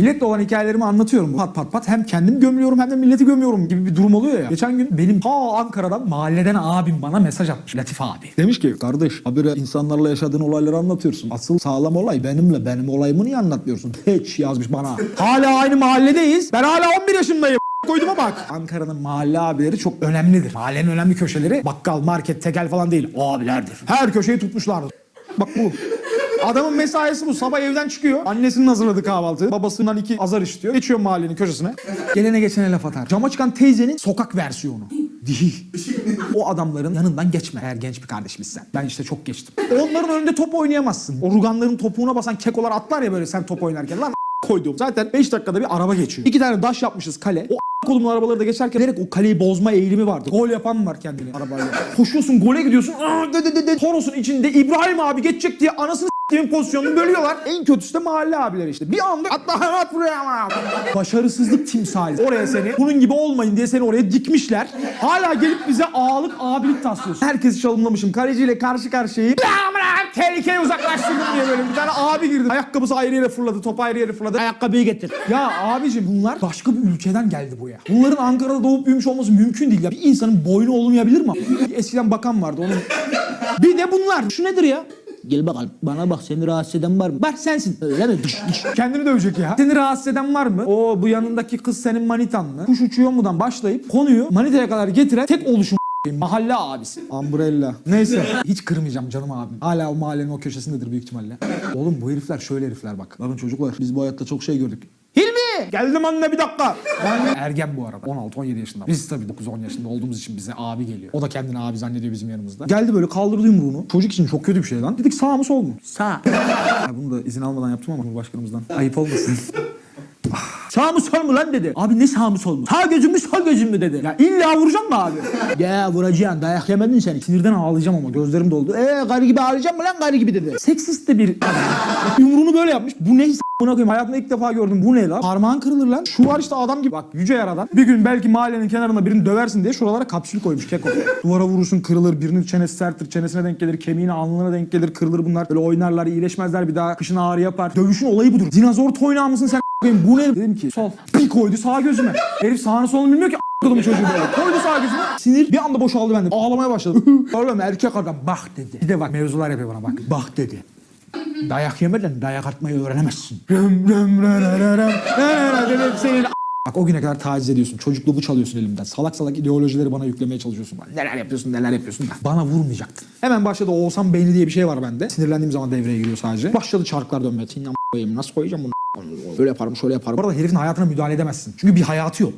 Milletle olan hikayelerimi anlatıyorum. Pat pat pat hem kendim gömüyorum hem de milleti gömüyorum gibi bir durum oluyor ya. Geçen gün benim ta Ankara'dan mahalleden abim bana mesaj atmış. Latif abi. Demiş ki kardeş habire insanlarla yaşadığın olayları anlatıyorsun. Asıl sağlam olay benimle. Benim olayımı niye anlatmıyorsun? Hiç yazmış bana. hala aynı mahalledeyiz. Ben hala 11 yaşındayım. Koyduma bak. Ankara'nın mahalle abileri çok önemlidir. Mahallenin önemli köşeleri bakkal, market, tekel falan değil. Abilerdir. Her köşeyi tutmuşlardır. Bak bu. Adamın mesaisi bu. Sabah evden çıkıyor. Annesinin hazırladığı kahvaltı. Babasından iki azar işitiyor. Geçiyor mahallenin köşesine. Gelene geçene laf atar. Cama çıkan teyzenin sokak versiyonu. Değil. o adamların yanından geçme. Eğer genç bir kardeşimizsen. Ben işte çok geçtim. Onların önünde top oynayamazsın. O ruganların topuğuna basan kekolar atlar ya böyle sen top oynarken. Lan koydum. Zaten 5 dakikada bir araba geçiyor. İki tane daş yapmışız kale. O kolumlu arabaları da geçerken direkt o kaleyi bozma eğilimi vardı. Gol yapan var kendini arabayla. Koşuyorsun gole gidiyorsun. Aa, de, de, de, de. Torosun içinde İbrahim abi geçecek diye anasını s**tiğin pozisyonunu bölüyorlar. En kötüsü de mahalle abileri işte. Bir anda atla at buraya ama. Başarısızlık timsali. Oraya seni bunun gibi olmayın diye seni oraya dikmişler. Hala gelip bize ağalık abilik taslıyorsun. Herkesi çalımlamışım. Kaleciyle karşı karşıyayım. Tehlikeyi uzaklaştırdım diye böyle bir tane abi girdi. Ayakkabısı ayrı yere fırladı, top ayrı yere fırladı. Ayakkabıyı getir. Ya abicim bunlar başka bir ülkeden geldi buraya. Bunların Ankara'da doğup büyümüş olması mümkün değil ya. Bir insanın boynu olmayabilir mi? Eskiden bakan vardı onun. Bir de bunlar. Şu nedir ya? Gel bakalım bana bak seni rahatsız eden var mı? Var sensin. Öyle mi? Dış, dış. Kendini dövecek ya. Seni rahatsız eden var mı? O bu yanındaki kız senin manitan mı? Kuş uçuyor mudan başlayıp konuyu manitaya kadar getiren tek oluşum mahalle abisi. Umbrella. Neyse. Hiç kırmayacağım canım abim. Hala o mahallenin o köşesindedir büyük ihtimalle. Oğlum bu herifler şöyle herifler bak. Bakın çocuklar biz bu hayatta çok şey gördük. Geldim anne bir dakika. Ben ergen bu arada. 16-17 yaşında. Biz tabii 9-10 yaşında olduğumuz için bize abi geliyor. O da kendini abi zannediyor bizim yanımızda. Geldi böyle kaldırdı yumruğunu. Çocuk için çok kötü bir şey lan. Dedik sağ mı sol mu? Sağ. Ya bunu da izin almadan yaptım ama Cumhurbaşkanımızdan. Ayıp olmasın. sağ mı sol mu lan dedi. Abi ne sağ mı sol mu? Sağ gözüm mü sol gözüm mü dedi. Ya illa vuracağım mı abi? Ya vuracaksın dayak yemedin sen. Sinirden ağlayacağım ama gözlerim doldu. Eee karı gibi ağlayacak mı lan karı gibi dedi. seksist de bir. Yumruğunu böyle yapmış. Bu ne buna koyayım. Hayatımda ilk defa gördüm. Bu ne lan? Parmağın kırılır lan. Şu var işte adam gibi. Bak yüce yaradan. Bir gün belki mahallenin kenarında birini döversin diye şuralara kapsül koymuş keko. Duvara vurursun kırılır. Birinin çenesi serttir. Çenesine denk gelir. Kemiğine alnına denk gelir. Kırılır bunlar. Böyle oynarlar. iyileşmezler bir daha. Kışın ağrı yapar. Dövüşün olayı budur. Dinozor toynağı mısın sen? A**ayım? Bu ne? Dedim ki sol. Bir koydu sağ gözüme. Herif sağını solunu bilmiyor ki a**ladım çocuğu böyle. Koydu sağ gözüme. Sinir bir anda boşaldı bende. Ağlamaya başladım. Oğlum erkek adam bak dedi. Bir de bak mevzular yapıyor bana bak. Bak dedi. Dayak yemeden dayak atmayı öğrenemezsin. Rım rım rı rı rı rım. Rı rı rı dedim senin Bak o güne kadar taciz ediyorsun. Çocukluğumu çalıyorsun elimden. Salak salak ideolojileri bana yüklemeye çalışıyorsun. Neler yapıyorsun neler yapıyorsun da. Bana vurmayacaktın. Hemen başladı Oğuzhan Beyli diye bir şey var bende. Sinirlendiğim zaman devreye giriyor sadece. Başladı çarklar dönmeye. Tinyan koyayım nasıl koyacağım bunu? Böyle yaparım şöyle yaparım. Bu arada herifin hayatına müdahale edemezsin. Çünkü bir hayatı yok.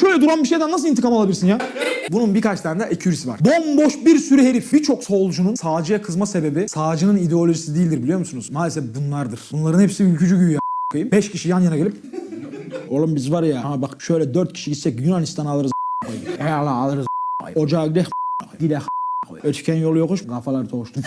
Şöyle duran bir şeyden nasıl intikam alabilirsin ya? Bunun birkaç tane de ekürisi var. Bomboş bir sürü herif. Birçok solcunun sağcıya kızma sebebi sağcının ideolojisi değildir biliyor musunuz? Maalesef bunlardır. Bunların hepsi ülkücü güya. 5 kişi yan yana gelip Oğlum biz var ya ha bak şöyle dört kişi gitsek Yunanistan'a alırız. He Allah alırız. Ocağa. Gidek. Ötken yolu yokuş kafalar toğuştu.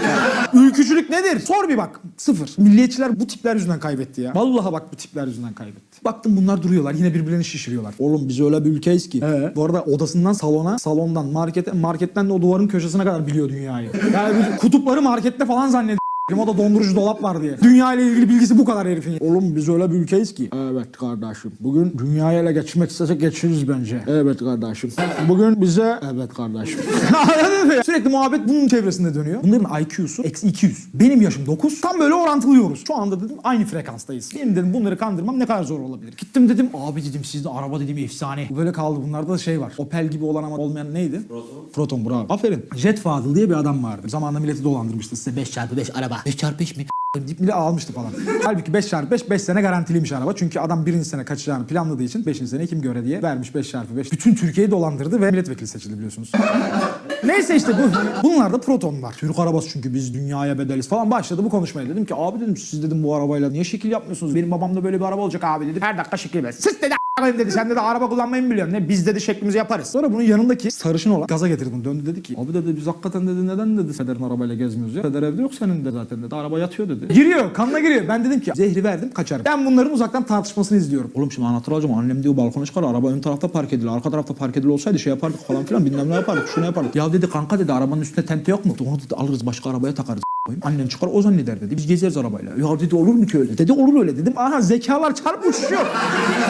Ülkücülük nedir? Sor bir bak. Sıfır. Milliyetçiler bu tipler yüzünden kaybetti ya. Vallahi bak bu tipler yüzünden kaybetti. Baktım bunlar duruyorlar. Yine birbirlerini şişiriyorlar. Oğlum biz öyle bir ülkeyiz ki. Ee, bu arada odasından salona, salondan markete, marketten de o duvarın köşesine kadar biliyor dünyayı. Yani kutupları markette falan zannediyor. O da dondurucu dolap var diye. Dünya ile ilgili bilgisi bu kadar herifin. Oğlum biz öyle bir ülkeyiz ki. Evet kardeşim. Bugün dünyayı ele geçirmek istesek geçiririz bence. Evet kardeşim. Bugün bize... Evet kardeşim. Anladın mı? Sürekli muhabbet bunun çevresinde dönüyor. Bunların IQ'su eksi 200. Benim yaşım 9. Tam böyle orantılıyoruz. Şu anda dedim aynı frekanstayız. Benim dedim bunları kandırmam ne kadar zor olabilir. Gittim dedim abi dedim sizde araba dedim efsane. Böyle kaldı bunlarda da şey var. Opel gibi olan ama olmayan neydi? Proton. Proton bravo. Aferin. Jet Fadıl diye bir adam vardı. Zamanında milleti dolandırmıştı size 5x5 araba. 5x5 mi? Dipli almıştı falan. Halbuki 5 çarpı 5 5 sene garantiliymiş araba. Çünkü adam birinci sene kaçacağını planladığı için 5. sene kim göre diye vermiş 5 çarpı 5. Bütün Türkiye'yi dolandırdı ve milletvekili seçildi biliyorsunuz. Neyse işte bu. Bunlarda proton var. Türk arabası çünkü biz dünyaya bedeliz falan başladı bu konuşmaya. Dedim ki abi dedim siz dedim bu arabayla niye şekil yapmıyorsunuz? Benim babamda böyle bir araba olacak abi dedim. Her dakika şekil ver. Sus dedi a**ayım dedi sen dedi araba kullanmayı mı biliyorsun ne biz dedi şeklimizi yaparız. Sonra bunun yanındaki sarışın olan gaza getirdi bunu döndü dedi ki abi dedi biz hakikaten dedi neden dedi Feder'in arabayla gezmiyoruz ya. Feder evde yok senin de zaten dedi araba yatıyor dedi. Giriyor kanına giriyor ben dedim ki zehri verdim kaçarım. Ben bunların uzaktan tartışmasını izliyorum. Oğlum şimdi anahtarı alacağım annem diyor balkona çıkar araba ön tarafta park edilir arka tarafta park edilir olsaydı şey yapardık falan filan bilmem ne yapardık şunu yapardık. Ya dedi kanka dedi arabanın üstünde tente yok mu? Onu dedi alırız başka arabaya takarız. Annen çıkar o zanneder dedi. Biz gezeriz arabayla. Ya dedi olur mu ki öyle? Dedi olur öyle dedim. Aha zekalar çarp uçuşuyor.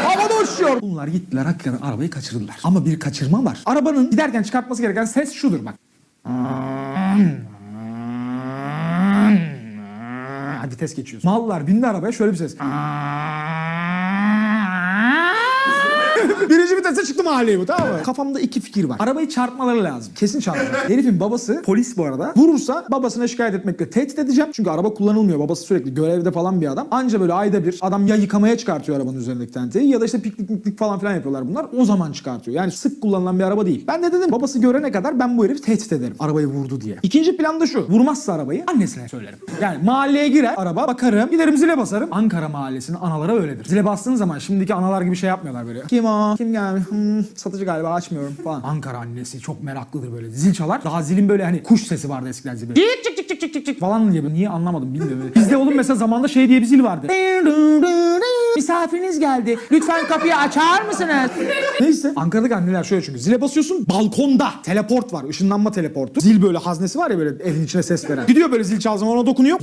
Havada uçuşuyor. Bunlar gittiler hakikaten arabayı kaçırdılar. Ama bir kaçırma var. Arabanın giderken çıkartması gereken ses şudur bak. Hadi test geçiyorsun. Mallar bindi arabaya şöyle bir ses. Birinci vitese çıktı mahalleye bu tamam mı? Kafamda iki fikir var. Arabayı çarpmaları lazım. Kesin çarpacak. Herifin babası polis bu arada. Vurursa babasına şikayet etmekle tehdit edeceğim. Çünkü araba kullanılmıyor. Babası sürekli görevde falan bir adam. Anca böyle ayda bir adam ya yıkamaya çıkartıyor arabanın üzerindeki tenteyi ya da işte piknik miknik falan filan yapıyorlar bunlar. O zaman çıkartıyor. Yani sık kullanılan bir araba değil. Ben de dedim babası görene kadar ben bu herifi tehdit ederim. Arabayı vurdu diye. İkinci plan da şu. Vurmazsa arabayı annesine söylerim. Yani mahalleye girer araba bakarım giderim zile basarım. Ankara mahallesinin anaları öyledir. Zile bastığın zaman şimdiki analar gibi şey yapmıyorlar böyle. Kim o? Kim gelmiş? Hmm, satıcı galiba açmıyorum falan. Ankara annesi çok meraklıdır böyle. Zil çalar. Daha zilin böyle hani kuş sesi vardı eskiden zil. böyle. Çık çık çık çık çık çık falan diye. Niye anlamadım bilmiyorum. Bizde oğlum mesela zamanda şey diye bir zil vardı. Misafiriniz geldi. Lütfen kapıyı açar mısınız? Neyse. Ankara'daki anneler şöyle çünkü. Zile basıyorsun balkonda. Teleport var. ışınlanma teleportu. Zil böyle haznesi var ya böyle evin içine ses veren. Gidiyor böyle zil zaman ona dokunuyor.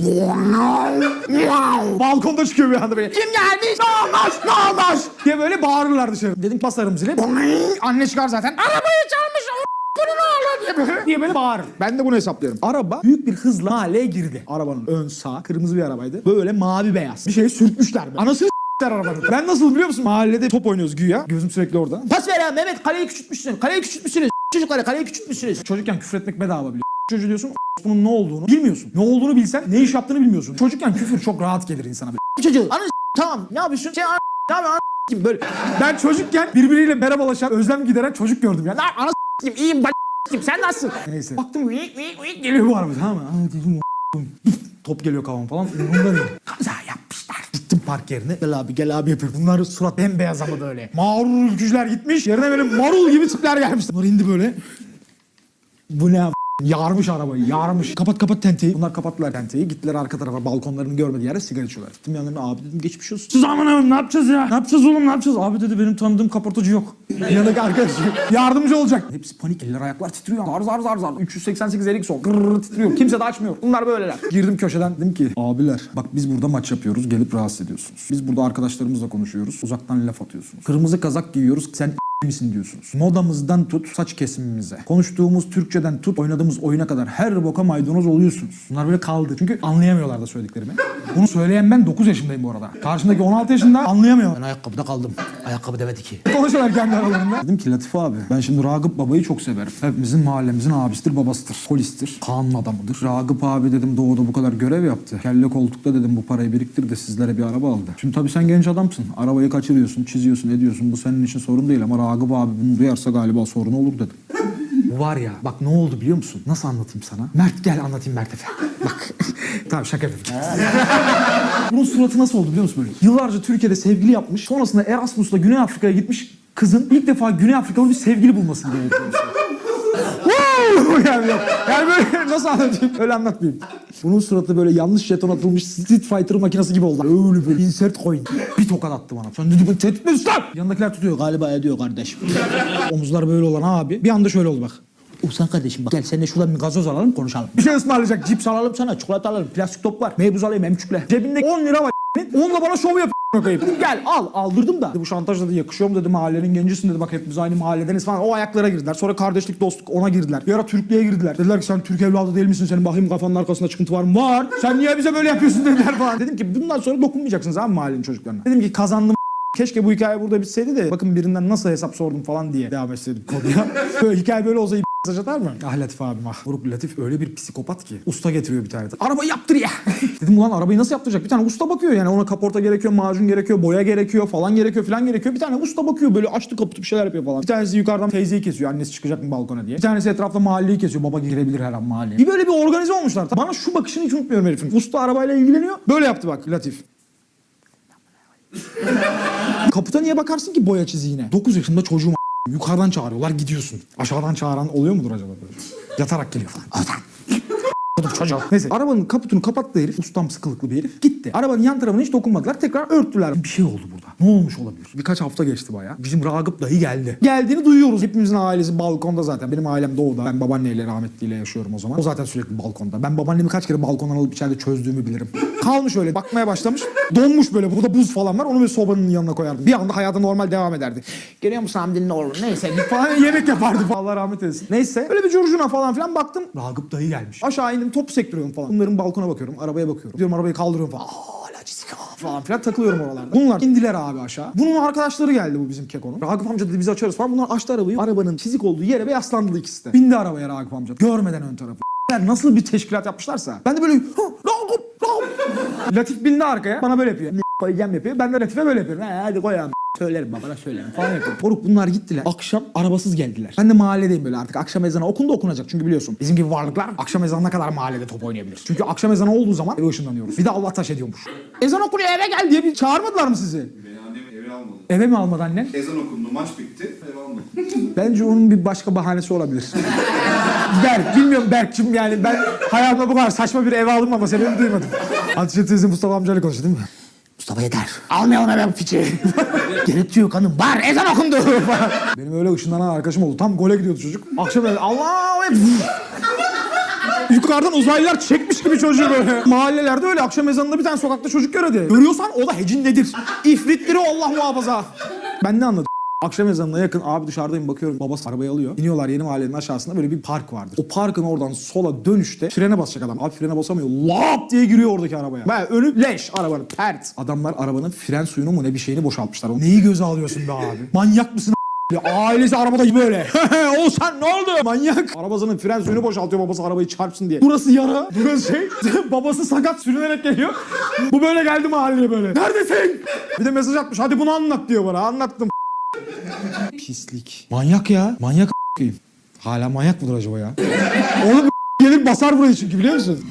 Balkonda çıkıyor bir anda böyle. Kim gelmiş? Ne olmuş? Ne olmuş? Diye böyle bağırırlar dışarı. Dedim basarım zile. Anne çıkar zaten. Arabayı çalmış. Bunu diye böyle, böyle bağırır. Ben de bunu hesaplıyorum. Araba büyük bir hızla mahalleye girdi. Arabanın ön sağ kırmızı bir arabaydı. Böyle mavi beyaz. Bir şey sürtmüşler. Be. Anasını Ben nasıl biliyor musun? Mahallede top oynuyoruz güya. Gözüm sürekli orada. Pas ver ya Mehmet kaleyi küçültmüşsün. Kaleyi küçültmüşsünüz. Çocuklara kaleyi küçültmüşsünüz. Çocukken küfür etmek bedava biliyor. Çocuğu diyorsun bunun ne olduğunu bilmiyorsun. Ne olduğunu bilsen ne iş yaptığını bilmiyorsun. Çocukken küfür çok rahat gelir insana böyle. Çocuğu anı tamam ne yapıyorsun? Şey anı ne yapıyorsun? Anı böyle. Ben çocukken birbiriyle merhabalaşan, özlem gideren çocuk gördüm ya. Ne anı s**eyim, iyiyim, bak s**eyim, sen nasılsın? Neyse. Baktım uyuk uyuk uyuk geliyor bu araba tamam mı? Aa, dedim, Top geliyor kafam falan. Umurumda değil. Gittim park yerine. Gel abi gel abi yapıyor. Bunların surat bembeyaz ama da öyle. Mağrur ülkücüler gitmiş. Yerine böyle marul gibi tipler gelmiş. Bunlar indi böyle. Bu ne Yarmış arabayı, yarmış. Kapat kapat tenteyi. Bunlar kapattılar tenteyi. Gittiler arka tarafa balkonlarını görmediği yere sigara içiyorlar. Gittim yanlarına abi dedim geçmiş olsun. Siz aman abi ne yapacağız ya? Ne yapacağız oğlum ne yapacağız? Abi dedi benim tanıdığım kaportacı yok. Yanındaki arkadaş yardımcı olacak. Hepsi panik. Eller ayaklar titriyor. Zar zar zar zar. 388 elik sol. Gırrrr titriyor. Kimse de açmıyor. Bunlar böyleler. Girdim köşeden dedim ki abiler bak biz burada maç yapıyoruz. Gelip rahatsız ediyorsunuz. Biz burada arkadaşlarımızla konuşuyoruz. Uzaktan laf atıyorsunuz. Kırmızı kazak giyiyoruz. Sen misin diyorsunuz. Modamızdan tut saç kesimimize. Konuştuğumuz Türkçeden tut oynadığımız oyuna kadar her boka maydanoz oluyorsunuz. Bunlar böyle kaldı. Çünkü anlayamıyorlar da söylediklerimi. Bunu söyleyen ben 9 yaşındayım bu arada. Karşımdaki 16 yaşında anlayamıyor. Ben ayakkabıda kaldım. Ayakkabı demedi ki. Konuşuyorlar kendi aralarında. Dedim ki Latif abi ben şimdi Ragıp babayı çok severim. Hepimizin mahallemizin abisidir babasıdır. Polistir. Kanun adamıdır. Ragıp abi dedim doğuda bu kadar görev yaptı. Kelle koltukta dedim bu parayı biriktir de sizlere bir araba aldı. Şimdi tabii sen genç adamsın. Arabayı kaçırıyorsun, çiziyorsun, ediyorsun. Bu senin için sorun değil ama Ragıp abi bunu duyarsa galiba sorun olur dedim. Bu var ya bak ne oldu biliyor musun? Nasıl anlatayım sana? Mert gel anlatayım Mert Efe. Bak. tamam şaka yapayım. Bunun suratı nasıl oldu biliyor musun böyle? Yıllarca Türkiye'de sevgili yapmış. Sonrasında Erasmus'la Güney Afrika'ya gitmiş kızın ilk defa Güney Afrikalı bir sevgili bulmasını gerekiyor. Yani, yok. yani böyle nasıl anlatayım? Öyle anlatmayayım. Bunun suratı böyle yanlış jeton atılmış Street Fighter makinesi gibi oldu. Öyle böyle insert coin. Bir tokat attı bana. Sen dedi bu tehdit mi lan? Yanındakiler tutuyor galiba ediyor kardeşim. Omuzlar böyle olan abi. Bir anda şöyle oldu bak. Usan kardeşim bak gel seninle şuradan bir gazoz alalım konuşalım. Bir şey ısmarlayacak. Cips alalım sana çikolata alalım. Plastik top var. Meybuz alayım emçükle. Cebinde 10 lira var. Onunla bana şov yap koyayım. Gel al aldırdım da. Bu şantaj dedi yakışıyor mu dedi mahallenin gencisin dedi bak hepimiz aynı mahalledeniz falan. O ayaklara girdiler. Sonra kardeşlik dostluk ona girdiler. Bir ara Türklüğe girdiler. Dediler ki sen Türk evladı değil misin? Senin bakayım kafanın arkasında çıkıntı var mı? Var. Sen niye bize böyle yapıyorsun dediler falan. Dedim ki bundan sonra dokunmayacaksınız abi mahallenin çocuklarına. Dedim ki kazandım Keşke bu hikaye burada bitseydi de bakın birinden nasıl hesap sordum falan diye devam etseydim konuya. böyle hikaye böyle olsa atar mı? Ah Latif abim ah. Moruk Latif öyle bir psikopat ki. Usta getiriyor bir tane. Arabayı yaptır ya. Dedim ulan arabayı nasıl yaptıracak? Bir tane usta bakıyor yani ona kaporta gerekiyor, macun gerekiyor, boya gerekiyor falan gerekiyor falan gerekiyor. Bir tane usta bakıyor böyle açtı kaputu bir şeyler yapıyor falan. Bir tanesi yukarıdan teyzeyi kesiyor annesi çıkacak mı balkona diye. Bir tanesi etrafta mahalleyi kesiyor baba girebilir her an mahalleye. Bir böyle bir organize olmuşlar. Bana şu bakışını hiç unutmuyorum herifin. Usta arabayla ilgileniyor. Böyle yaptı bak Latif. Kaputa niye bakarsın ki boya çiziğine? 9 yaşında çocuğum Yukarıdan çağırıyorlar gidiyorsun. Aşağıdan çağıran oluyor mudur acaba böyle? Yatarak geliyor falan. Ozan. Oğlum çocuk. Neyse arabanın kaputunu kapattı herif. Ustam sıkılıklı bir herif. Gitti. Arabanın yan tarafına hiç dokunmadılar. Tekrar örttüler. Bir şey oldu burada. Ne olmuş olabilir? Birkaç hafta geçti baya. Bizim Ragıp dayı geldi. Geldiğini duyuyoruz. Hepimizin ailesi balkonda zaten. Benim ailem doğuda. Ben babaanneyle rahmetliyle yaşıyorum o zaman. O zaten sürekli balkonda. Ben babaannemi kaç kere balkondan alıp içeride çözdüğümü bilirim. Kalmış öyle bakmaya başlamış. Donmuş böyle. Burada buz falan var. Onu böyle sobanın yanına koyardım. Bir anda hayata normal devam ederdi. Geliyor musun Hamdi'nin oğlu? Neyse bir falan yemek yapardı. Allah rahmet eylesin. Neyse. Öyle bir curcuna falan filan baktım. Ragıp dayı gelmiş. Aşağı indim topu sektiriyorum falan. Bunların balkona bakıyorum. Arabaya bakıyorum. Diyorum arabayı kaldırıyorum falan. Falan filan takılıyorum oralarda. Bunlar indiler abi aşağı. Bunun arkadaşları geldi bu bizim kekonun. Ragıp amca dedi biz açarız falan. Bunlar açtı arabayı. Arabanın çizik olduğu yere ve yaslandı ikisi de. Bindi arabaya Ragıp amca. Görmeden ön tarafı. Nasıl bir teşkilat yapmışlarsa. Ben de böyle "Hı, Ragıp Ragıp. Latif bindi arkaya. Bana böyle yapıyor. Koyacağım yapıyor. Ben de Latif'e böyle yapıyorum. He, hadi koy abi. Söylerim babana söylerim falan yapıyorum. Moruk bunlar gittiler. Akşam arabasız geldiler. Ben de mahalledeyim böyle artık. Akşam ezanı okundu okunacak. Çünkü biliyorsun bizim gibi varlıklar akşam ezanına kadar mahallede top oynayabilir. Çünkü akşam ezanı olduğu zaman eve ışınlanıyoruz. Bir de Allah taş ediyormuş. Ezan okunuyor eve gel diye bir çağırmadılar mı sizi? Beni annem eve almadı. Eve mi almadı annen? Ezan okundu, maç bitti, eve almadı. Bence onun bir başka bahanesi olabilir. Berk, bilmiyorum Berk'cim yani ben hayatımda bu kadar saçma bir eve alınmama sebebi duymadım. Hatice teyze Mustafa amcayla konuştu değil mi? Mustafa yeter. Almayalım hemen piçi. Gerek yok hanım. Var ezan okundu. Benim öyle ışınlanan arkadaşım oldu. Tam gole gidiyordu çocuk. Akşam böyle Allah Yukarıdan uzaylılar çekmiş gibi çocuğu böyle. Mahallelerde öyle akşam ezanında bir tane sokakta çocuk görüyordu. Görüyorsan o da hecin nedir? İfritleri Allah muhafaza. Ben ne anladım? Akşam ezanına yakın abi dışarıdayım bakıyorum babası arabayı alıyor. İniyorlar yeni mahallenin aşağısında böyle bir park vardır. O parkın oradan sola dönüşte frene basacak adam. Abi frene basamıyor. Lap diye giriyor oradaki arabaya. Ben önü leş arabanın pert. Adamlar arabanın fren suyunu mu ne bir şeyini boşaltmışlar. Neyi göze alıyorsun be abi? Manyak mısın ya ailesi arabada böyle. Oğuzhan ne oldu? Manyak. Arabasının fren suyunu boşaltıyor babası arabayı çarpsın diye. Burası yara. Burası şey. babası sakat sürünerek geliyor. Bu böyle geldi mahalleye böyle. Neredesin? Bir de mesaj atmış. Hadi bunu anlat diyor bana. Anlattım. Pislik. Manyak ya. Manyak a**ayım. Hala manyak mıdır acaba ya? Oğlum gelir basar burayı çünkü biliyor musun?